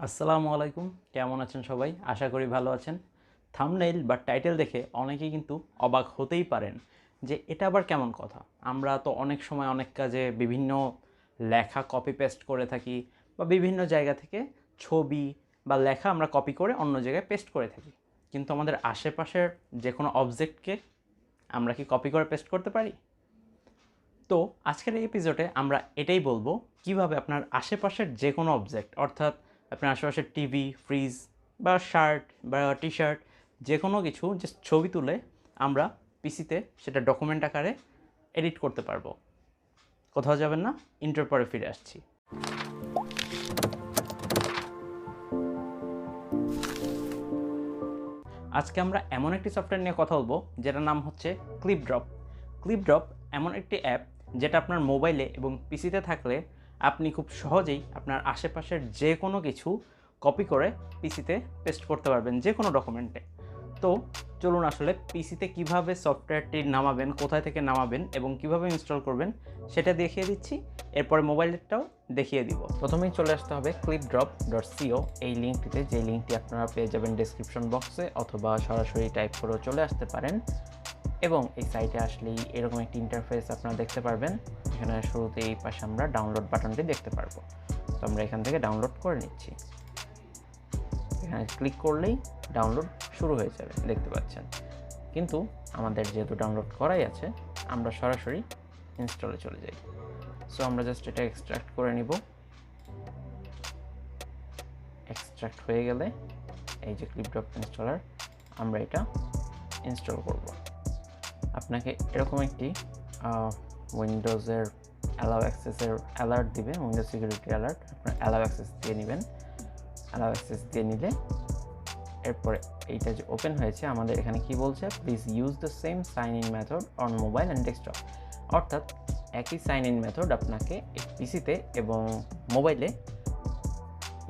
আসসালামু আলাইকুম। কেমন আছেন সবাই? আশা করি ভালো আছেন। থামনেইল বা টাইটেল দেখে অনেকেই কিন্তু অবাক হতেই পারেন যে এটা আবার কেমন কথা? আমরা তো অনেক সময় অনেক কাজে বিভিন্ন লেখা কপি পেস্ট করে থাকি বা বিভিন্ন জায়গা থেকে ছবি বা লেখা আমরা কপি করে অন্য জায়গায় পেস্ট করে থাকি। কিন্তু আমাদের আশেপাশের যে কোনো অবজেক্টকে আমরা কি কপি করে পেস্ট করতে পারি? তো আজকের এই এপিসোডে আমরা এটাই বলব, কীভাবে আপনার আশেপাশের যে কোনো অবজেক্ট অর্থাৎ আপনার আশেপাশের টিভি ফ্রিজ বা শার্ট বা টি শার্ট যে কোনো কিছু যে ছবি তুলে আমরা পিসিতে সেটা ডকুমেন্ট আকারে এডিট করতে পারব। কোথাও যাবেন না ইন্টার পরে ফিরে আসছি। আজকে আমরা এমন একটি সফটওয়্যার নিয়ে কথা বলব, যেটার নাম হচ্ছে ক্লিপ ড্রপ ক্লিপ ড্রপ এমন একটি অ্যাপ যেটা আপনার মোবাইলে এবং পিসিতে থাকলে আপনি খুব সহজেই আপনার আশেপাশের যে কোনো কিছু কপি করে পিসিতে পেস্ট করতে পারবেন, যে কোনো ডকুমেন্টে তো চলুন আসলে পিসিতে কীভাবে সফটওয়্যারটি নামাবেন, কোথায় থেকে নামাবেন এবং কীভাবে ইনস্টল করবেন, সেটা দেখিয়ে দিচ্ছি। এরপরে মোবাইলেরটাও দেখিয়ে দিব। প্রথমেই চলে আসতে হবে ক্লিপ ড্রপ ডট সিও এই লিঙ্কটিতে যে লিঙ্কটি আপনারা পেয়ে যাবেন ডিসক্রিপশন বক্সে অথবা সরাসরি টাইপ করেও চলে আসতে পারেন। এবং এই সাইটে আসলেই এরকম একটি ইন্টারফেস আপনারা দেখতে পারবেন। এখানে শুরুতে এই পাশে আমরা ডাউনলোড বাটনটি দেখতে পারব। তো আমরা এখান থেকে ডাউনলোড করে নিচ্ছি। এখানে ক্লিক করলেই ডাউনলোড শুরু হয়ে যাবে, দেখতে পাচ্ছেন। কিন্তু আমাদের যেহেতু ডাউনলোড করাই আছে, আমরা সরাসরি ইনস্টলে চলে যাই। সো আমরা জাস্ট এটা এক্সট্রাক্ট করে নিব। এক্সট্রাক্ট হয়ে গেলে এই যে ক্লিপড্রপ ইনস্টলার আমরা এটা ইনস্টল করব। আপনাকে এরকম একটি উইন্ডোজের অ্যালাউ অ্যাক্সেসের অ্যালার্ট দিবে, উইন্ডোজ সিকিউরিটি অ্যালার্ট আপনার অ্যালাউ অ্যাক্সেস দিয়ে নেবেন। অ্যালাউ অ্যাক্সেস দিয়ে নিলে এরপরে এইটা যে ওপেন হয়েছে, আমাদের এখানে কি বলছে? Please use the same sign in method on mobile and desktop অর্থাৎ একই সাইন ইন মেথড আপনাকে পিসিতে এবং মোবাইলে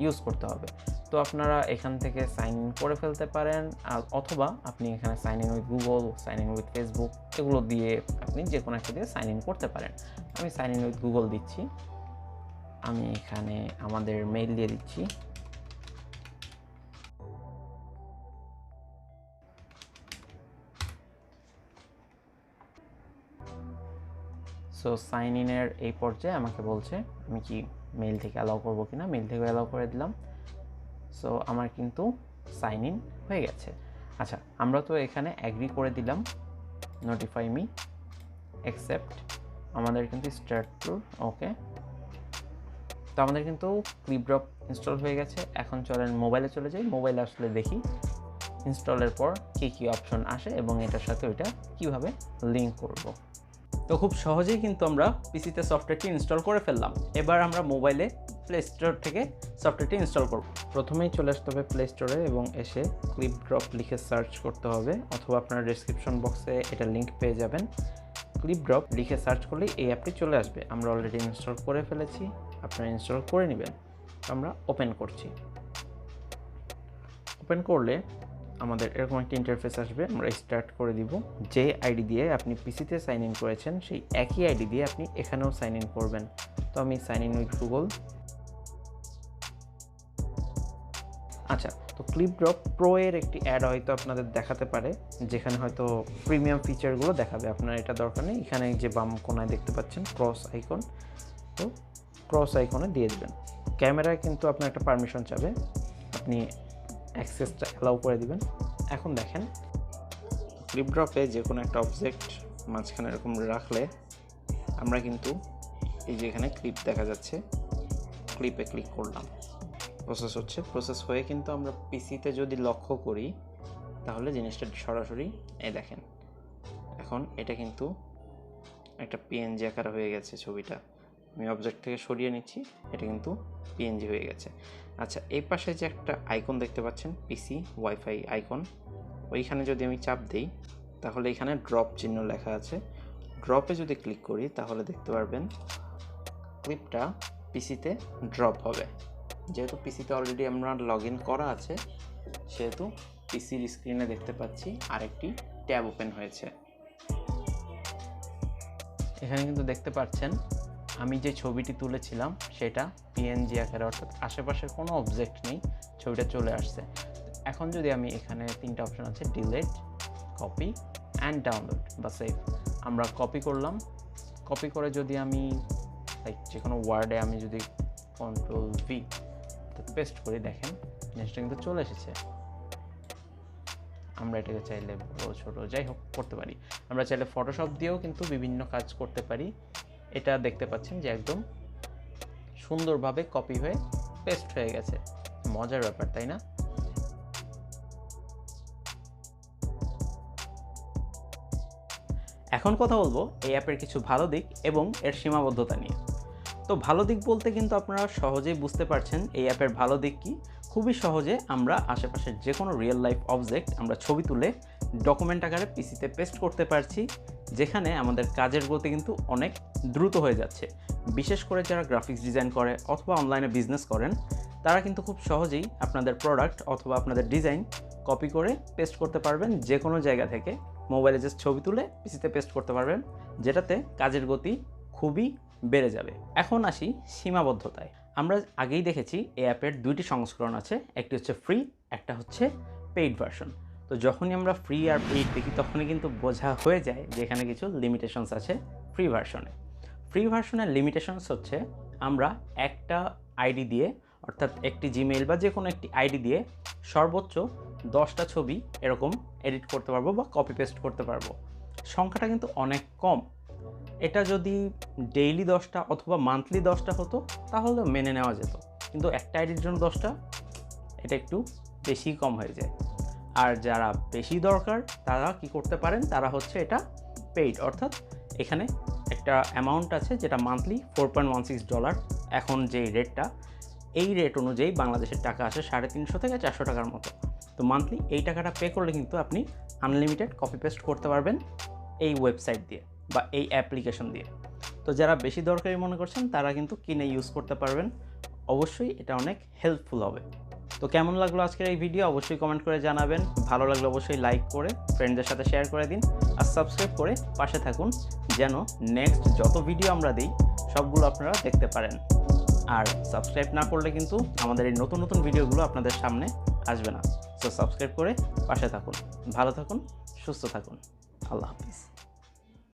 ইউজ করতে হবে। তো আপনারা এখান থেকে সাইন ইন করে ফেলতে পারেন অথবা আপনি এখানে sign in with Google sign in with Facebook এগুলো দিয়ে আপনি যে কোনো একটা দিয়ে সাইন ইন করতে পারেন। আমি সাইন ইন উইথ গুগল দিচ্ছি। আমি এখানে আমাদের মেইল দিয়ে দিচ্ছি। সো সাইন ইনের এই পর্যায়ে আমাকে বলছে, আমি কি মেইল থেকে অ্যালাউ করব কিনা? মেইল থেকে অ্যালাউ করে দিলাম। সো আমার কিন্তু সাইন ইন হয়ে গেছে। আচ্ছা আমরা তো এখানে অ্যাগ্রি করে দিলাম। নোটিফাই মি অ্যাকসেপ্ট আমাদের কিন্তু স্টার্ট টু ওকে তো আমাদের কিন্তু ক্লিপড্রপ ইনস্টল হয়ে গেছে। এখন চলেন মোবাইলে চলে যাই। মোবাইলে আসলে দেখি ইনস্টলের পর কী কী অপশন আসে এবং এটার সাথে ওইটা কীভাবে লিঙ্ক করব। তো খুব সহজেই কিন্তু আমরা পিসিতে সফটওয়্যারটি ইনস্টল করে ফেললাম। এবার আমরা মোবাইলে প্লে স্টোর থেকে সফটওয়্যারটি ইনস্টল করব। প্রথমেই চলে আসতে হবে প্লে স্টোরে এবং এসে ক্লিপ ড্রপ লিখে সার্চ করতে হবে অথবা আপনার ডিসক্রিপশন বক্সে এটা লিঙ্ক পেয়ে যাবেন। ক্লিপ ড্রপ লিখে সার্চ করলেই এই অ্যাপটি চলে আসবে। আমরা অলরেডি ইনস্টল করে ফেলেছি, আপনারা ইনস্টল করে নেবেন। আমরা ওপেন করছি। ওপেন করলে আমাদের এরকম একটা ইন্টারফেস আসবে, আমরা স্টার্ট করে দিব। যে আইডি দিয়ে আপনি পিসিতে সাইন ইন করেছেন, সেই একই আইডি দিয়ে আপনি এখানেও সাইন ইন করবেন। তো আমি সাইন ইন উইথ গুগল আচ্ছা তো ক্লিপ ড্রপ প্রো এর একটি অ্যাড হয়তো আপনাদের দেখাতে পারে, যেখানে হয়তো প্রিমিয়াম ফিচারগুলো দেখাবে, আপনার এটা দরকার নেই। এখানে যে বাম কোনায় দেখতে পাচ্ছেন ক্রস আইকন তো ক্রস আইকনে দিয়ে দেবেন। ক্যামেরায় কিন্তু আপনার একটা পারমিশন চাবে, আপনি অ্যাক্সেসটা অ্যালাউ করে দিবেন। এখন দেখেন। ক্লিপ ড্রপে যে কোনো একটা অবজেক্ট মাঝখানে এরকম রাখলে, আমরা কিন্তু এই যে এখানে ক্লিপ দেখা যাচ্ছে ক্লিপে ক্লিক করলাম। প্রসেস হচ্ছে। প্রসেস হয়ে কিন্তু আমরা পিসিতে যদি লক্ষ্য করি, তাহলে জিনিসটা সরাসরি এই দেখেন। এখন এটা কিন্তু একটা পিএনজি আকার হয়ে গেছে ছবিটা। আমি অবজেক্ট থেকে সরিয়ে নিচ্ছি, এটা কিন্তু পিএনজি হয়ে গেছে। আচ্ছা এই পাশে যে একটা আইকন দেখতে পাচ্ছেন পিসি ওয়াইফাই আইকন ওইখানে যদি আমি চাপ দিই, তাহলে এখানে ড্রপ চিহ্ন লেখা আছে। ড্রপে যদি ক্লিক করি, তাহলে দেখতে পারবেন ক্লিপটা পিসিতে ড্রপ হবে। যেহেতু পিসিতে অলরেডি আমরা লগ ইন করা আছে, সেহেতু পিসির স্ক্রিনে দেখতে পাচ্ছি আরেকটি ট্যাব ওপেন হয়েছে। এখানে কিন্তু দেখতে পাচ্ছেন, আমি যে ছবিটি তুলেছিলাম, সেটা পিএনজি আকারে, অর্থাৎ আশেপাশের কোনো অবজেক্ট নেই, ছবিটা চলে আসছে। এখন যদি আমি এখানে তিনটা অপশন আছে ডিলেট কপি অ্যান্ড ডাউনলোড বা সেভ আমরা কপি করলাম। কপি করে যদি আমি লাইক যে কোনো ওয়ার্ডে আমি যদি কন্ট্রোল ভি পেস্ট করি দেখেন, জিনিসটা কিন্তু চলে এসেছে। আমরা এটাকে চাইলে বড়, ছোটো, যাই হোক, করতে পারি। আমরা চাইলে ফটোশপ দিয়েও কিন্তু বিভিন্ন কাজ করতে পারি। এটা দেখতে পাচ্ছেন যে একদম সুন্দরভাবে কপি হয়ে পেস্ট হয়ে গেছে। মজার ব্যাপার, তাই না? এখন কথা বলব এই অ্যাপের কিছু ভালো দিক এবং এর সীমাবদ্ধতা নিয়ে। তো ভালো দিক বলতে কিন্তু আপনারা সহজেই বুঝতে পারছেন এই অ্যাপের ভালো দিক কি। খুবই সহজে আমরা আশেপাশের যে কোনো রিয়েল লাইফ অবজেক্ট আমরা ছবি তুলে ডকুমেন্ট আকারে পিসিতে পেস্ট করতে পারছি, যেখানে আমাদের কাজের গতি কিন্তু অনেক দ্রুত হয়ে যাচ্ছে। বিশেষ করে যারা গ্রাফিক্স ডিজাইন করে অথবা অনলাইনে বিজনেস করেন, তারা কিন্তু খুব সহজেই আপনাদের প্রোডাক্ট অথবা আপনাদের ডিজাইন কপি করে পেস্ট করতে পারবেন যে কোনো জায়গা থেকে। মোবাইলে জাস্ট ছবি তুলে পিসিতে পেস্ট করতে পারবেন, যেটাতে কাজের গতি খুবই বেড়ে যাবে। এখন আসি সীমাবদ্ধতায়। আমরা আগেই দেখেছি এই অ্যাপের দুইটি সংস্করণ আছে, একটি হচ্ছে ফ্রি একটা হচ্ছে পেইড ভার্সন তো যখনই আমরা ফ্রি আর পেইড দেখি, তখনই কিন্তু বোঝা হয়ে যায় যে এখানে কিছু লিমিটেশনস আছে ফ্রি ভার্সনে ফ্রি ভার্সনের লিমিটেশনস হচ্ছে আমরা একটা আইডি দিয়ে, অর্থাৎ একটি জিমেইল বা যে কোনো একটি আইডি দিয়ে সর্বোচ্চ দশটা ছবি এরকম এডিট করতে পারব বা কপি পেস্ট করতে পারব। সংখ্যাটা কিন্তু অনেক কম। এটা যদি ডেইলি দশটা অথবা মান্থলি দশটা হতো, তাহলে মেনে নেওয়া যেত। কিন্তু একটা আইডির জন্য দশটা, এটা একটু বেশি কম হয়ে যায়। আর যারা বেশি দরকার, তারা কি করতে পারেন? তারা হচ্ছে এটা পেইড অর্থাৎ এখানে একটা অ্যামাউন্ট আছে যেটা monthly four point one six dollar এখন যেই রেটটা এই রেট অনুযায়ী বাংলাদেশের টাকা আসে সাড়ে তিনশো থেকে চারশো টাকার মতো। তো মান্থলি এই টাকাটা পে করলে কিন্তু আপনি আনলিমিটেড কপি পেস্ট করতে পারবেন এই ওয়েবসাইট দিয়ে। বা এই অ্যাপ্লিকেশন দিয়ে। তো যারা বেশি দরকারি মনে করছেন, তারা কিন্তু কিনে ইউজ করতে পারবেন। অবশ্যই এটা অনেক হেল্পফুল হবে। তো কেমন লাগল আজকের এই ভিডিও অবশ্যই কমেন্ট করে জানাবেন। ভালো লাগলে অবশ্যই লাইক করে ফ্রেন্ডদের সাথে শেয়ার করে দিন। আর সাবস্ক্রাইব করে পাশে থাকুন, যেন নেক্সট যত ভিডিও আমরা দিই, সবগুলো আপনারা দেখতে পারেন। আর সাবস্ক্রাইব না করলে কিন্তু আমাদের এই নতুন নতুন ভিডিওগুলো আপনাদের সামনে আসবে না। সো সাবস্ক্রাইব করে পাশে থাকুন। ভালো থাকুন, সুস্থ থাকুন। আল্লাহ হাফিজ।